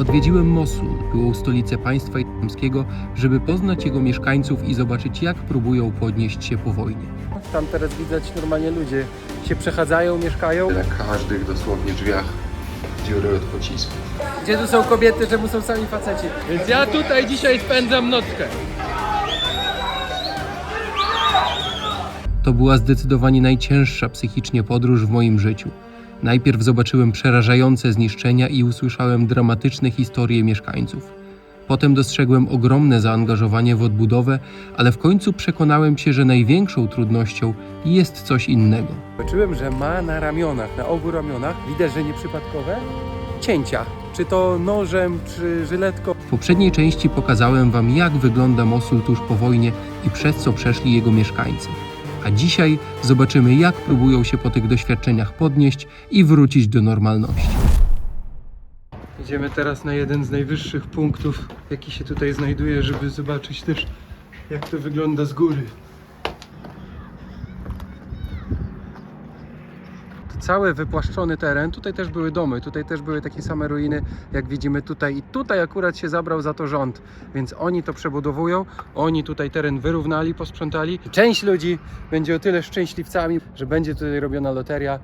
Odwiedziłem Mosul, byłą stolicę państwa islamskiego, żeby poznać jego mieszkańców i zobaczyć, jak próbują podnieść się po wojnie. Tam teraz widać normalnie ludzie się przechadzają, mieszkają. Na każdych dosłownie drzwiach dziury od pocisków. Gdzie tu są kobiety, czemu są sami faceci? Więc ja tutaj dzisiaj spędzam nockę. To była zdecydowanie najcięższa psychicznie podróż w moim życiu. Najpierw zobaczyłem przerażające zniszczenia i usłyszałem dramatyczne historie mieszkańców. Potem dostrzegłem ogromne zaangażowanie w odbudowę, ale w końcu przekonałem się, że największą trudnością jest coś innego. Zobaczyłem, że ma na ramionach, na obu ramionach, widać, że nieprzypadkowe, cięcia. Czy to nożem, czy żyletką. W poprzedniej części pokazałem Wam, jak wygląda Mosul tuż po wojnie i przez co przeszli jego mieszkańcy. A dzisiaj zobaczymy, jak próbują się po tych doświadczeniach podnieść i wrócić do normalności. Idziemy teraz na jeden z najwyższych punktów, jaki się tutaj znajduje, żeby zobaczyć też, jak to wygląda z góry. Cały wypłaszczony teren, tutaj też były domy, tutaj też były takie same ruiny, jak widzimy tutaj. I tutaj akurat się zabrał za to rząd, więc oni to przebudowują, oni tutaj teren wyrównali, posprzątali. Część ludzi będzie o tyle szczęśliwcami, że będzie tutaj robiona loteria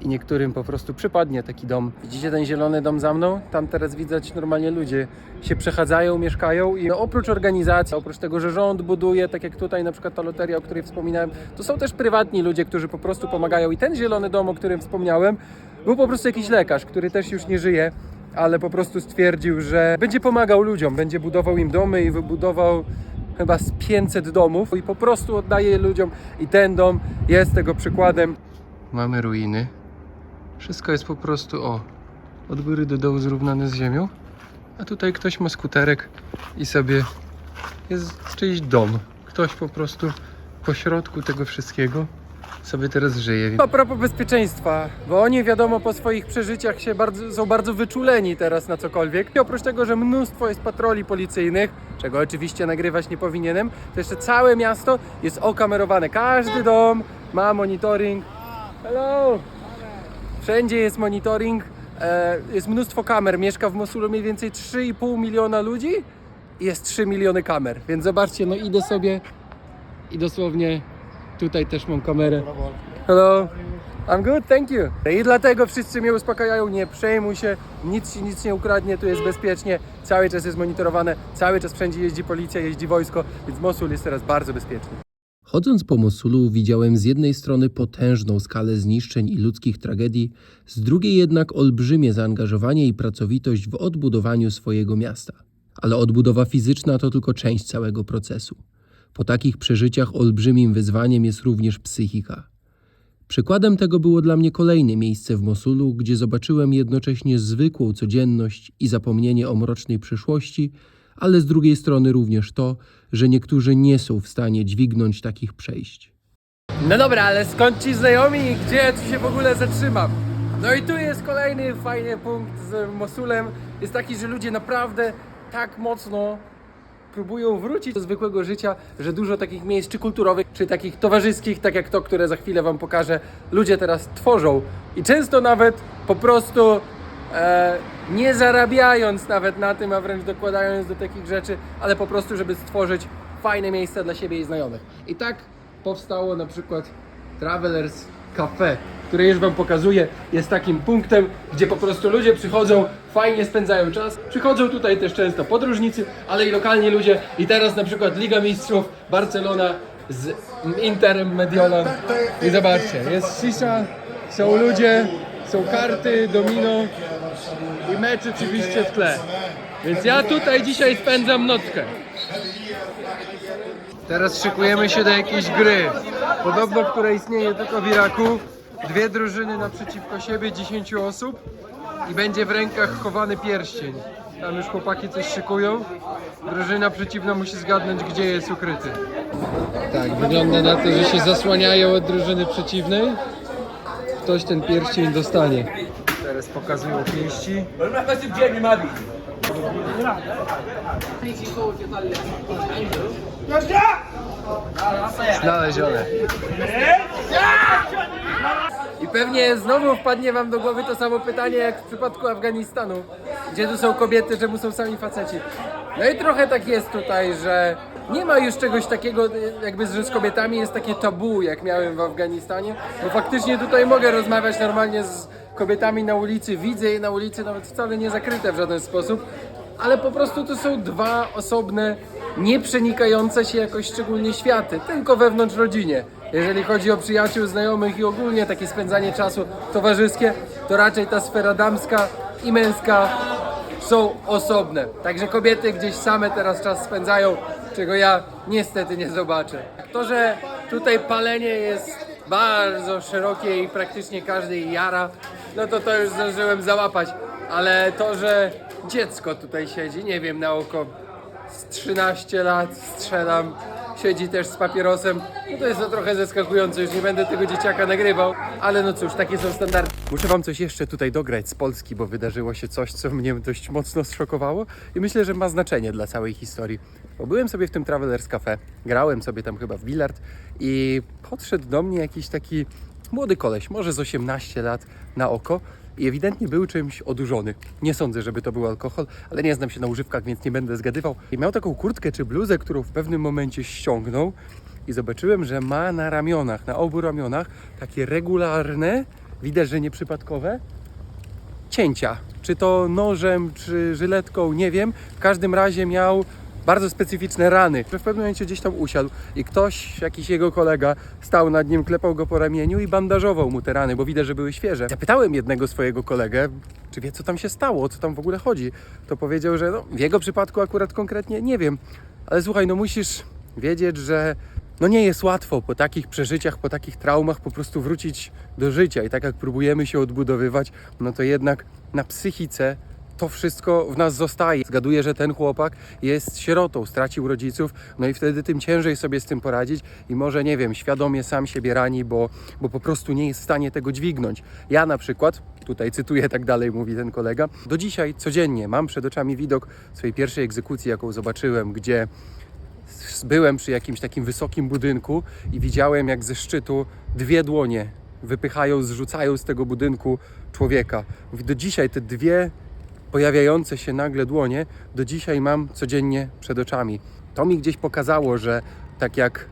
i niektórym po prostu przypadnie taki dom. Widzicie ten zielony dom za mną? Tam teraz widać normalnie ludzie się przechadzają, mieszkają i no, oprócz organizacji, oprócz tego, że rząd buduje, tak jak tutaj na przykład ta loteria, o której wspominałem, to są też prywatni ludzie, którzy po prostu pomagają i ten zielony dom, o którym wspomniałem, był po prostu jakiś lekarz, który też już nie żyje, ale po prostu stwierdził, że będzie pomagał ludziom, będzie budował im domy i wybudował chyba z 500 domów i po prostu oddaje je ludziom i ten dom jest tego przykładem. Mamy ruiny. Wszystko jest po prostu o od góry do dołu zrównane z ziemią. A tutaj ktoś ma skuterek i sobie jest czyjś dom. Ktoś po prostu po środku tego wszystkiego sobie teraz żyje. A propos bezpieczeństwa, bo oni wiadomo po swoich przeżyciach się bardzo, są bardzo wyczuleni teraz na cokolwiek. I oprócz tego, że mnóstwo jest patroli policyjnych, czego oczywiście nagrywać nie powinienem, to jeszcze całe miasto jest okamerowane. Każdy dom ma monitoring. Hello! Wszędzie jest monitoring, e, jest mnóstwo kamer. Mieszka w Mosulu mniej więcej 3,5 miliona ludzi i jest 3 miliony kamer. Więc zobaczcie, no idę sobie i dosłownie tutaj też mam kamerę. Hello. I'm good, thank you. I dlatego wszyscy mnie uspokajają, nie przejmuj się, nic ci nic nie ukradnie, tu jest bezpiecznie, cały czas jest monitorowane, cały czas wszędzie jeździ policja, jeździ wojsko, więc Mosul jest teraz bardzo bezpieczny. Chodząc po Mosulu widziałem z jednej strony potężną skalę zniszczeń i ludzkich tragedii, z drugiej jednak olbrzymie zaangażowanie i pracowitość w odbudowaniu swojego miasta. Ale odbudowa fizyczna to tylko część całego procesu. Po takich przeżyciach olbrzymim wyzwaniem jest również psychika. Przykładem tego było dla mnie kolejne miejsce w Mosulu, gdzie zobaczyłem jednocześnie zwykłą codzienność i zapomnienie o mrocznej przyszłości, ale z drugiej strony również to, że niektórzy nie są w stanie dźwignąć takich przejść. No dobra, ale skąd ci znajomi i gdzie ja tu się w ogóle zatrzymam? No i tu jest kolejny fajny punkt z Mosulem. Jest taki, że ludzie naprawdę tak mocno próbują wrócić do zwykłego życia, że dużo takich miejsc, czy kulturowych, czy takich towarzyskich, tak jak to, które za chwilę Wam pokażę, ludzie teraz tworzą. I często nawet po prostu nie zarabiając nawet na tym, a wręcz dokładając do takich rzeczy, ale po prostu, żeby stworzyć fajne miejsca dla siebie i znajomych. I tak powstało na przykład Travelers Cafe, które już Wam pokazuję, jest takim punktem, gdzie po prostu ludzie przychodzą, fajnie spędzają czas. Przychodzą tutaj też często podróżnicy, ale i lokalni ludzie. I teraz na przykład Liga Mistrzów Barcelona z Interem Mediolan. I zobaczcie, jest shisha, są ludzie, są karty, domino i mecz oczywiście w tle. Więc ja tutaj dzisiaj spędzam nockę. Teraz szykujemy się do jakiejś gry. Podobno, która istnieje tylko w Iraku. Dwie drużyny naprzeciwko siebie, 10 osób i będzie w rękach chowany pierścień. Tam już chłopaki coś szykują. Drużyna przeciwna musi zgadnąć, gdzie jest ukryty. Tak, wygląda na to, że się zasłaniają od drużyny przeciwnej. Ktoś ten pierścień dostanie. Teraz pokazują pięści. Znalezione. I pewnie znowu wpadnie wam do głowy to samo pytanie jak w przypadku Afganistanu, gdzie tu są kobiety, czemu są sami faceci. No i trochę tak jest tutaj, że nie ma już czegoś takiego, jakby że z kobietami jest takie tabu, jak miałem w Afganistanie, bo faktycznie tutaj mogę rozmawiać normalnie z kobietami na ulicy, widzę je na ulicy, nawet wcale nie zakryte w żaden sposób, ale po prostu to są dwa osobne, nie przenikające się jakoś szczególnie światy, tylko wewnątrz rodzinie. Jeżeli chodzi o przyjaciół, znajomych i ogólnie takie spędzanie czasu towarzyskie, to raczej ta sfera damska i męska są osobne. Także kobiety gdzieś same teraz czas spędzają, czego ja niestety nie zobaczę. To, że tutaj palenie jest bardzo szerokie i praktycznie każdy jara, no to to już zdążyłem załapać. Ale to, że dziecko tutaj siedzi, nie wiem, na oko z 13 lat strzelam, siedzi też z papierosem, no to jest to trochę zaskakujące, już nie będę tego dzieciaka nagrywał, ale no cóż, takie są standardy. Muszę wam coś jeszcze tutaj dograć z Polski, bo wydarzyło się coś, co mnie dość mocno zszokowało i myślę, że ma znaczenie dla całej historii. Bo byłem sobie w tym Travelers Cafe, grałem sobie tam chyba w billard i podszedł do mnie jakiś taki młody koleś, może z 18 lat na oko i ewidentnie był czymś odurzony. Nie sądzę, żeby to był alkohol, ale nie znam się na używkach, więc nie będę zgadywał. I miał taką kurtkę czy bluzę, którą w pewnym momencie ściągnął i zobaczyłem, że ma na ramionach, na obu ramionach takie regularne, widać, że nieprzypadkowe, cięcia. Czy to nożem, czy żyletką, nie wiem. W każdym razie miał bardzo specyficzne rany. W pewnym momencie gdzieś tam usiadł i ktoś, jakiś jego kolega, stał nad nim, klepał go po ramieniu i bandażował mu te rany, bo widać, że były świeże. Zapytałem jednego swojego kolegę, czy wie, co tam się stało, o co tam w ogóle chodzi. To powiedział, że no, w jego przypadku akurat konkretnie nie wiem. Ale słuchaj, no musisz wiedzieć, że no nie jest łatwo po takich przeżyciach, po takich traumach po prostu wrócić do życia. I tak jak próbujemy się odbudowywać, no to jednak na psychice to wszystko w nas zostaje. Zgaduję, że ten chłopak jest sierotą, stracił rodziców, no i wtedy tym ciężej sobie z tym poradzić i może, nie wiem, świadomie sam siebie rani, bo, bo po prostu nie jest w stanie tego dźwignąć. Ja na przykład, tutaj cytuję, tak dalej mówi ten kolega, do dzisiaj codziennie mam przed oczami widok swojej pierwszej egzekucji, jaką zobaczyłem, gdzie byłem przy jakimś takim wysokim budynku i widziałem, jak ze szczytu dwie dłonie wypychają, zrzucają z tego budynku człowieka. Mówię, Do dzisiaj te dwie pojawiające się nagle dłonie, do dzisiaj mam codziennie przed oczami. To mi gdzieś pokazało, że tak jak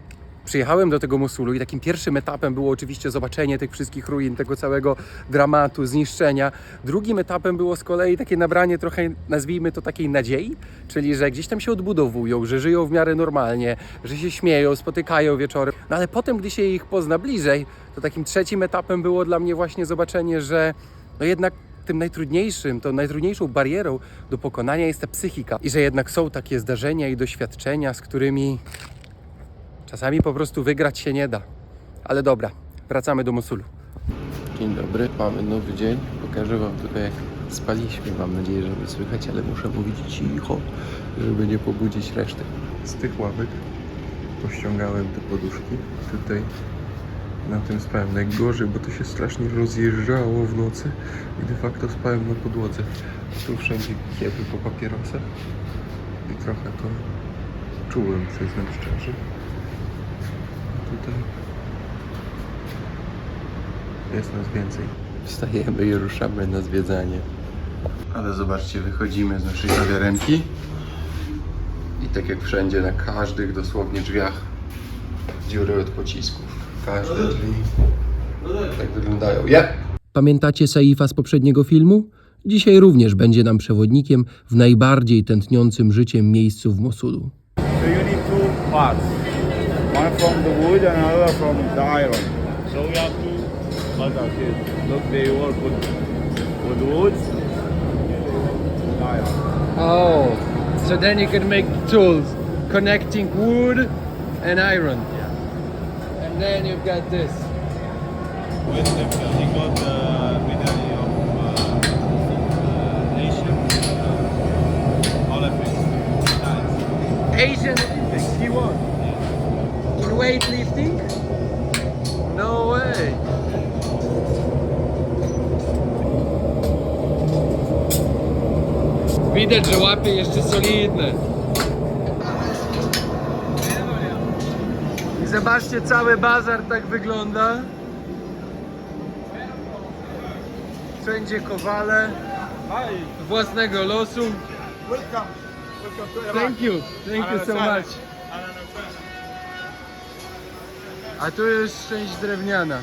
przyjechałem do tego Mosulu i takim pierwszym etapem było oczywiście zobaczenie tych wszystkich ruin, tego całego dramatu, zniszczenia. Drugim etapem było z kolei takie nabranie trochę, nazwijmy to takiej nadziei, czyli że gdzieś tam się odbudowują, że żyją w miarę normalnie, że się śmieją, spotykają wieczorem. No ale potem, gdy się ich pozna bliżej, to takim trzecim etapem było dla mnie właśnie zobaczenie, że no jednak tym najtrudniejszym, tą najtrudniejszą barierą do pokonania jest ta psychika. I że jednak są takie zdarzenia i doświadczenia, z którymi czasami po prostu wygrać się nie da. Ale dobra, wracamy do Mosulu. Dzień dobry, mamy nowy dzień. Pokażę Wam tutaj jak spaliśmy. Mam nadzieję, że mnie słychać, ale muszę mówić cicho, żeby nie pobudzić reszty. z tych ławek pościągałem te poduszki. Tutaj na tym spałem najgorzej, bo to się strasznie rozjeżdżało w nocy i de facto spałem na podłodze. Tu wszędzie kiepy po papierosach i trochę to czułem, przyznam szczerze. A tutaj jest nas więcej. Wstajemy i ruszamy na zwiedzanie. Ale zobaczcie, wychodzimy z naszej kawiarenki i tak jak wszędzie, na każdych dosłownie drzwiach dziury od pocisków. Każde drzwi tak wyglądają. Ja! Pamiętacie Saifa z poprzedniego filmu? Dzisiaj również będzie nam przewodnikiem w najbardziej tętniącym życiem miejscu w Mosulu. So you need two parts. One from the wood and another from the iron. So we have two methods here. Look, they work with, with wood and iron. Oh, so then you can make tools connecting wood and iron. And then you've got this. With them, they got the medallion of uh, Asian uh, Olympics. Nice. Asian Olympics, he won. In weightlifting? No way. Widać, że łapy jeszcze solidne. Zobaczcie, cały bazar tak wygląda. wszędzie kowale własnego losu. Welcome. Thank you, thank you so much. A tu jest część drewniana.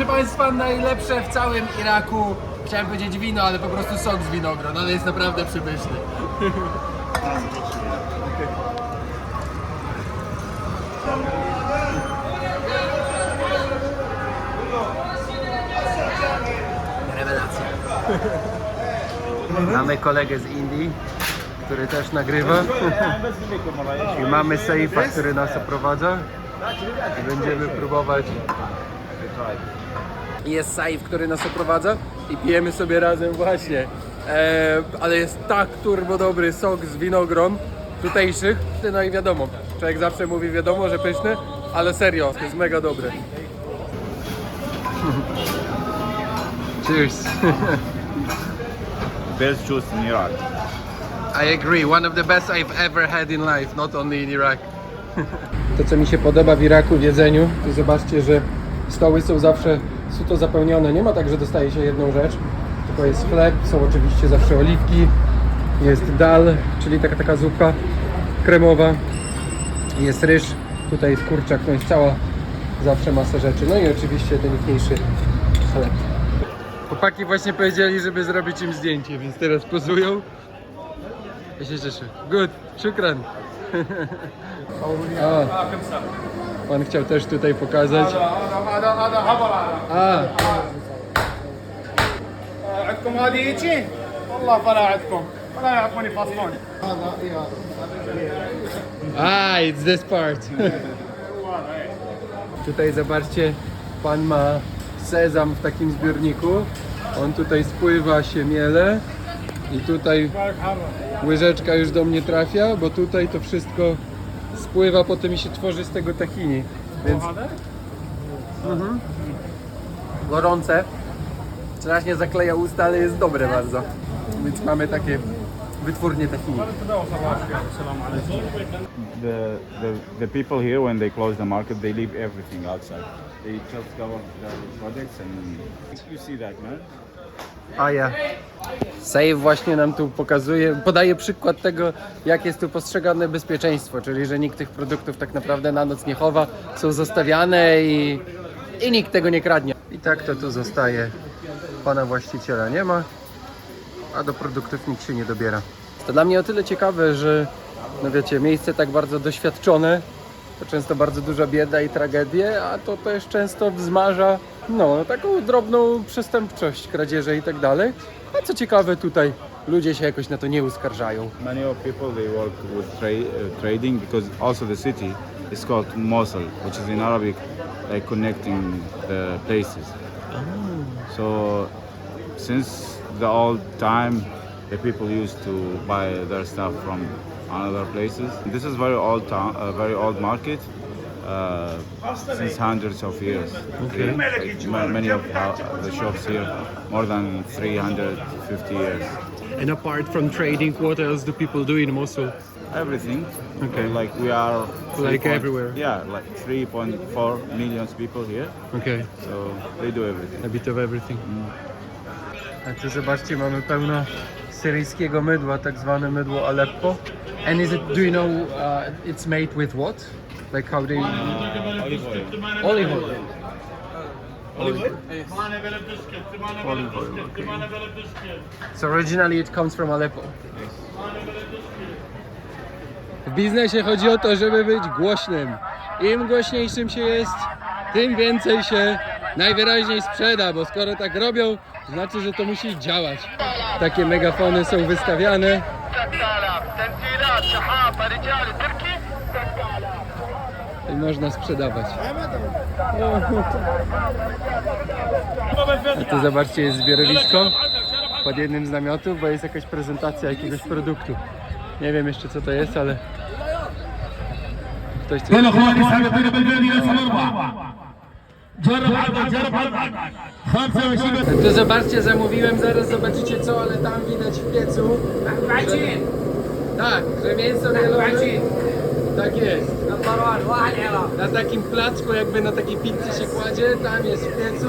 Proszę Państwa, najlepsze w całym Iraku. Chciałem powiedzieć wino, ale po prostu sok z winogron, ale jest naprawdę przepyszny. Rewelacja. Mamy kolegę z Indii, który też nagrywa. I mamy Seifa, który nas oprowadza. Będziemy próbować. Jest Saif, który nas oprowadza i pijemy sobie razem właśnie. E, ale jest tak turbo dobry sok z winogron tutejszych. No i wiadomo, człowiek zawsze mówi wiadomo, że pyszny, ale serio, to jest mega dobre. Cheers. Best juice in Iraq. I agree. One of the best I've ever had in life, not only in Iraq. To, co mi się podoba w Iraku w jedzeniu, to zobaczcie, że stoły są zawsze suto zapełnione. Nie ma tak, że dostaje się jedną rzecz, tylko jest chleb, są oczywiście zawsze oliwki, jest dal, czyli taka, taka zupka kremowa, jest ryż, tutaj jest kurczak, no jest cała zawsze masa rzeczy. No i oczywiście delikatniejszy chleb. Chłopaki właśnie powiedzieli, żeby zrobić im zdjęcie, więc teraz pozują. Ja się cieszę. Good, szukran. A, pan chciał też tutaj pokazać. A, عندكم هذه هيجي؟ والله فلا عندكم ولا يعطوني فصلون a, it's this part. Tutaj zobaczcie, pan ma sezam w takim zbiorniku. On tutaj spływa się miele i tutaj łyżeczka już do mnie trafia, bo tutaj to wszystko spływa, potem i się tworzy z tego tahini. Więc... Mhm. Gorące. Strasznie zakleja usta, ale jest dobre bardzo. Więc mamy takie wytwórnie tahini. The, the the people here when they close the market they leave everything outside. They just cover their projects and you see that man. A ja. Save właśnie nam tu pokazuje, podaje przykład tego, jak jest tu postrzegane bezpieczeństwo, czyli że nikt tych produktów tak naprawdę na noc nie chowa, są zostawiane i, i nikt tego nie kradnie. I tak to tu zostaje. Pana właściciela nie ma, a do produktów nikt się nie dobiera. To dla mnie o tyle ciekawe, że no wiecie, miejsce tak bardzo doświadczone, to często bardzo duża bieda i tragedie, a to też często wzmarza no, taką drobną przestępczość, kradzieże i tak dalej. A co ciekawe tutaj ludzie się jakoś na to nie uskarżają. Many of people they work with tra- uh, trading because also the city is called Mosul, which is in Arabic like connecting the places. So since the old time, the people used to buy their stuff from another places. This is very old town, a very old market. Uh, since hundreds of years. Okay. Like, many of uh, the shops here, more than 350 years. And apart from trading, what else do people do in Mosul? Everything. Okay. Like we are. Like 3. everywhere. Yeah, like 3.4 million people here. Okay, So they do everything. a bit of everything. A tu zobaczcie, mamy pełno syryjskiego mydła, tak zwane mydło Aleppo. And is it, do you know, uh, it's made with what? Like how they... Olive oil. Olive oil. Olive oil, okay. So originally it comes from Aleppo. W biznesie chodzi o to, żeby być głośnym. Im głośniejszym się jest, tym więcej się najwyraźniej sprzeda, bo skoro tak robią, znaczy, że to musi działać. Takie megafony są wystawiane. I można sprzedawać. A tu zobaczcie, jest zbiorowisko pod jednym z namiotów, bo jest jakaś prezentacja jakiegoś produktu. Nie wiem jeszcze co to jest, ale ktoś. To zobaczcie, zamówiłem, zaraz zobaczycie co, ale tam widać w piecu. Że, tak, że mięso mielone. Tak jest. Na takim placku, jakby na takiej pizzy się kładzie, tam jest w piecu.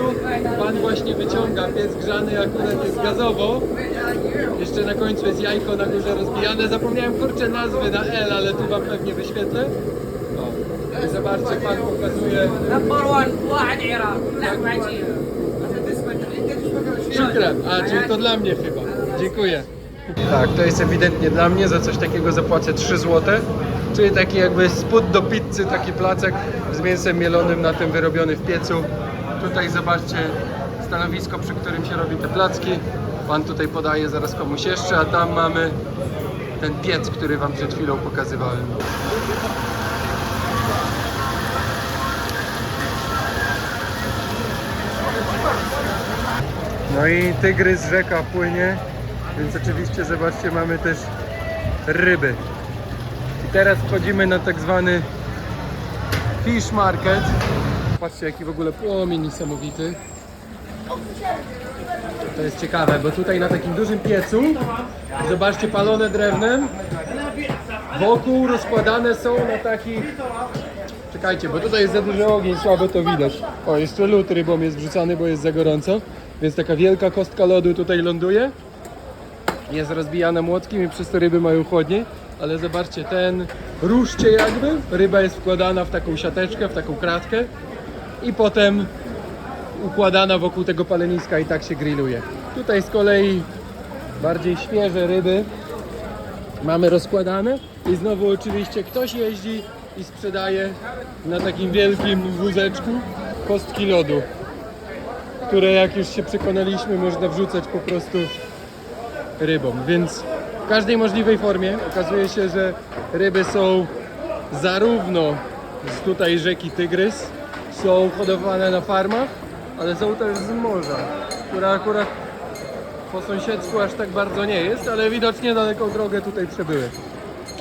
Pan właśnie wyciąga, piec grzany akurat jest gazowo. Jeszcze na końcu jest jajko na górze rozbijane. Zapomniałem kurczę nazwy na L, ale tu wam pewnie wyświetlę. O. I zobaczcie, pan pokazuje. نمبر 1 واحد عراق لحم عجين Szukran. A, czyli to dla mnie chyba. Dziękuję. Tak, to jest ewidentnie dla mnie. Za coś takiego zapłacę 3 zł. Czyli taki jakby spód do pizzy, taki placek z mięsem mielonym na tym wyrobiony w piecu. Tutaj zobaczcie stanowisko, przy którym się robi te placki. Pan tutaj podaje zaraz komuś jeszcze, a tam mamy ten piec, który wam przed chwilą pokazywałem. No i tygrys rzeka płynie, więc oczywiście zobaczcie, mamy też ryby. I teraz wchodzimy na tak zwany fish market. Patrzcie jaki w ogóle płomień niesamowity. To jest ciekawe, bo tutaj na takim dużym piecu, zobaczcie palone drewnem, wokół rozkładane są na takich Czekajcie, bo tutaj jest za duży ogień, słabo to widać. O, jeszcze lód rybą jest wrzucany, bo jest za gorąco. Więc taka wielka kostka lodu tutaj ląduje. Jest rozbijana młotkiem i przez to ryby mają chłodniej. Ale zobaczcie, ten ruszcie jakby, ryba jest wkładana w taką siateczkę, w taką kratkę i potem układana wokół tego paleniska i tak się grilluje. Tutaj z kolei bardziej świeże ryby mamy rozkładane i znowu oczywiście ktoś jeździ i sprzedaje na takim wielkim wózeczku kostki lodu, które jak już się przekonaliśmy można wrzucać po prostu rybom, więc w każdej możliwej formie okazuje się, że ryby są zarówno z tutaj rzeki Tygrys, są hodowane na farmach, ale są też z morza, która akurat po sąsiedztwu aż tak bardzo nie jest, ale widocznie daleką drogę tutaj przebyły.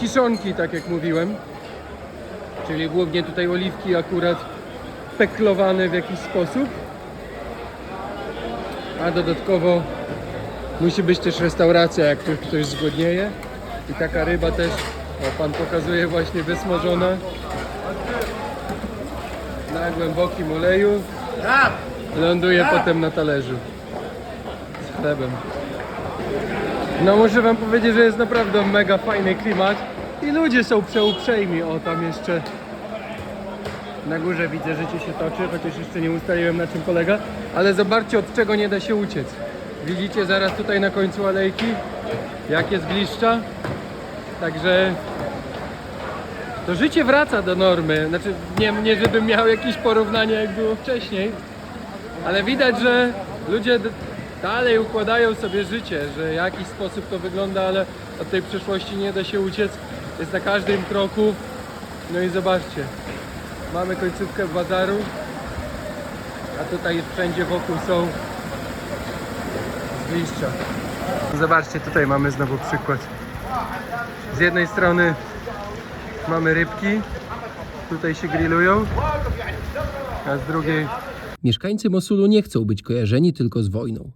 Kiszonki, tak jak mówiłem, czyli głównie tutaj oliwki akurat peklowane w jakiś sposób. A dodatkowo musi być też restauracja, jak tu ktoś zgłodnieje. I taka ryba też, o pan pokazuje właśnie wysmażona na głębokim oleju. Ląduje potem na talerzu z chlebem. No muszę wam powiedzieć, że jest naprawdę mega fajny klimat i ludzie są przeuprzejmi. O, tam jeszcze na górze widzę, życie się toczy, chociaż jeszcze nie ustaliłem na czym polega, ale zobaczcie od czego nie da się uciec. Widzicie zaraz tutaj na końcu alejki, jak jest bliższa. Także to życie wraca do normy. Znaczy nie, nie żebym miał jakieś porównanie jak było wcześniej, ale widać, że ludzie dalej układają sobie życie, że jakiś sposób to wygląda, ale od tej przeszłości nie da się uciec. Jest na każdym kroku. No i zobaczcie, mamy końcówkę bazaru, a tutaj wszędzie wokół są zgliszcza. Zobaczcie, tutaj mamy znowu przykład. Z jednej strony mamy rybki, tutaj się grillują, a z drugiej Mieszkańcy Mosulu nie chcą być kojarzeni tylko z wojną.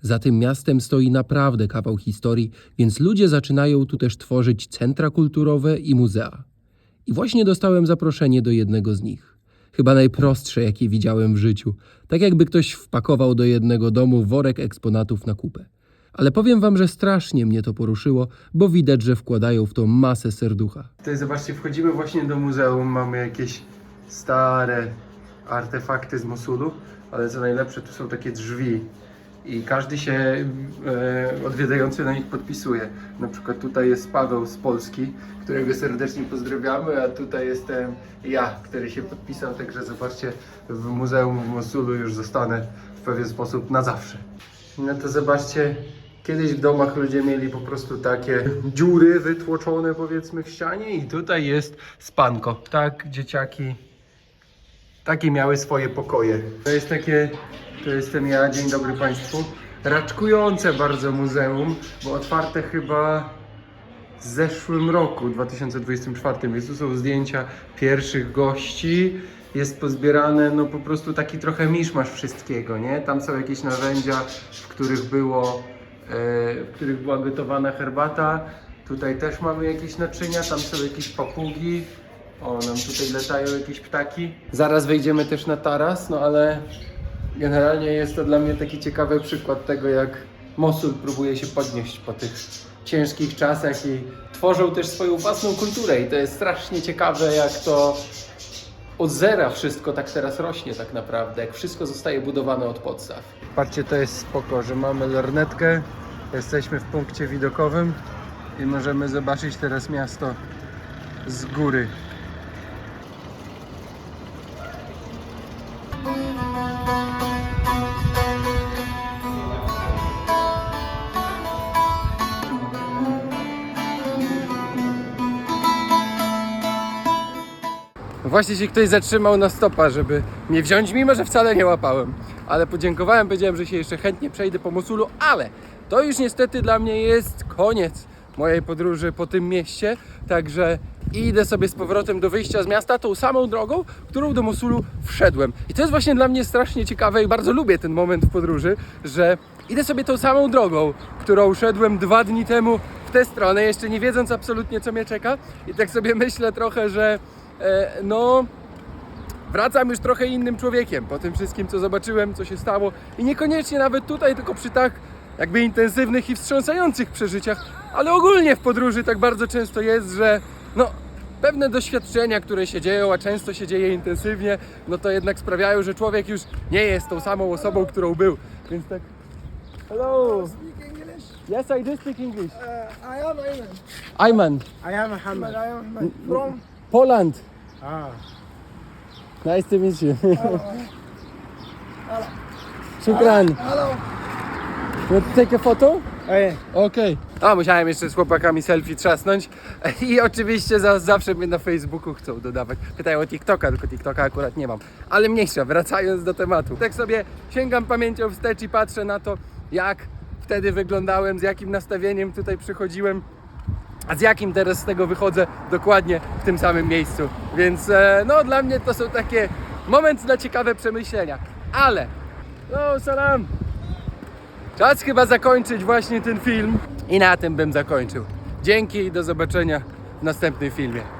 Za tym miastem stoi naprawdę kawał historii, więc ludzie zaczynają tu też tworzyć centra kulturowe i muzea. I właśnie dostałem zaproszenie do jednego z nich. Chyba najprostsze, jakie widziałem w życiu. Tak jakby ktoś wpakował do jednego domu worek eksponatów na kupę. Ale powiem wam, że strasznie mnie to poruszyło, bo widać, że wkładają w to masę serducha. Tutaj zobaczcie, wchodzimy właśnie do muzeum, mamy jakieś stare artefakty z Mosulu, ale co najlepsze, tu są takie drzwi i każdy się e, odwiedzający na nich podpisuje. Na przykład tutaj jest Paweł z Polski, którego serdecznie pozdrawiamy, a tutaj jestem ja, który się podpisał, także zobaczcie, w muzeum w Mosulu już zostanę w pewien sposób na zawsze. No to zobaczcie, kiedyś w domach ludzie mieli po prostu takie dziury wytłoczone powiedzmy w ścianie i tutaj jest spanko. Tak, dzieciaki takie miały swoje pokoje. To jest takie, to jestem ja, dzień dobry Państwu. Raczkujące bardzo muzeum, bo otwarte chyba w zeszłym roku, 2024, więc tu są zdjęcia pierwszych gości jest pozbierane, no po prostu taki trochę miszmasz wszystkiego, nie? Tam są jakieś narzędzia, w których było, e, w których była gotowana herbata. Tutaj też mamy jakieś naczynia, tam są jakieś papugi. O, nam tutaj latają jakieś ptaki. Zaraz wejdziemy też na taras, no ale generalnie jest to dla mnie taki ciekawy przykład tego, jak Mosul próbuje się podnieść po tych ciężkich czasach i tworzą też swoją własną kulturę i to jest strasznie ciekawe, jak to od zera wszystko tak teraz rośnie tak naprawdę, jak wszystko zostaje budowane od podstaw. Patrzcie, to jest spoko, że mamy lornetkę, jesteśmy w punkcie widokowym i możemy zobaczyć teraz miasto z góry. Właśnie się ktoś zatrzymał na stopa, żeby mnie wziąć, mimo że wcale nie łapałem. Ale podziękowałem, powiedziałem, że się jeszcze chętnie przejdę po Mosulu, ale to już niestety dla mnie jest koniec mojej podróży po tym mieście, także idę sobie z powrotem do wyjścia z miasta tą samą drogą, którą do Mosulu wszedłem. I to jest właśnie dla mnie strasznie ciekawe i bardzo lubię ten moment w podróży, że idę sobie tą samą drogą, którą szedłem dwa dni temu w tę stronę, jeszcze nie wiedząc absolutnie co mnie czeka i tak sobie myślę trochę, że no wracam już trochę innym człowiekiem po tym wszystkim, co zobaczyłem, co się stało i niekoniecznie nawet tutaj, tylko przy tak jakby intensywnych i wstrząsających przeżyciach, ale ogólnie w podróży tak bardzo często jest, że no pewne doświadczenia, które się dzieją, a często się dzieje intensywnie, no to jednak sprawiają, że człowiek już nie jest tą samą osobą, którą był, więc tak Hello. Yes, I do speak English. I am Ayman. Ayman, I am Muhammad. I am Muhammad. From? Poland. Ah. Nice to meet you. Shukran. Hello. Want to take a photo? Yeah. Okej. A musiałem jeszcze z chłopakami selfie trzasnąć i oczywiście za, zawsze mnie na Facebooku chcą dodawać. Pytają o TikToka, tylko TikToka akurat nie mam. Ale mniejsza, wracając do tematu. Tak sobie sięgam pamięcią wstecz i patrzę na to, jak wtedy wyglądałem, z jakim nastawieniem tutaj przychodziłem. A z jakim teraz z tego wychodzę dokładnie w tym samym miejscu. Więc e, no dla mnie to są takie moment na ciekawe przemyślenia. Ale, no salam, Czas chyba zakończyć właśnie ten film i na tym bym zakończył. Dzięki i do zobaczenia w następnym filmie.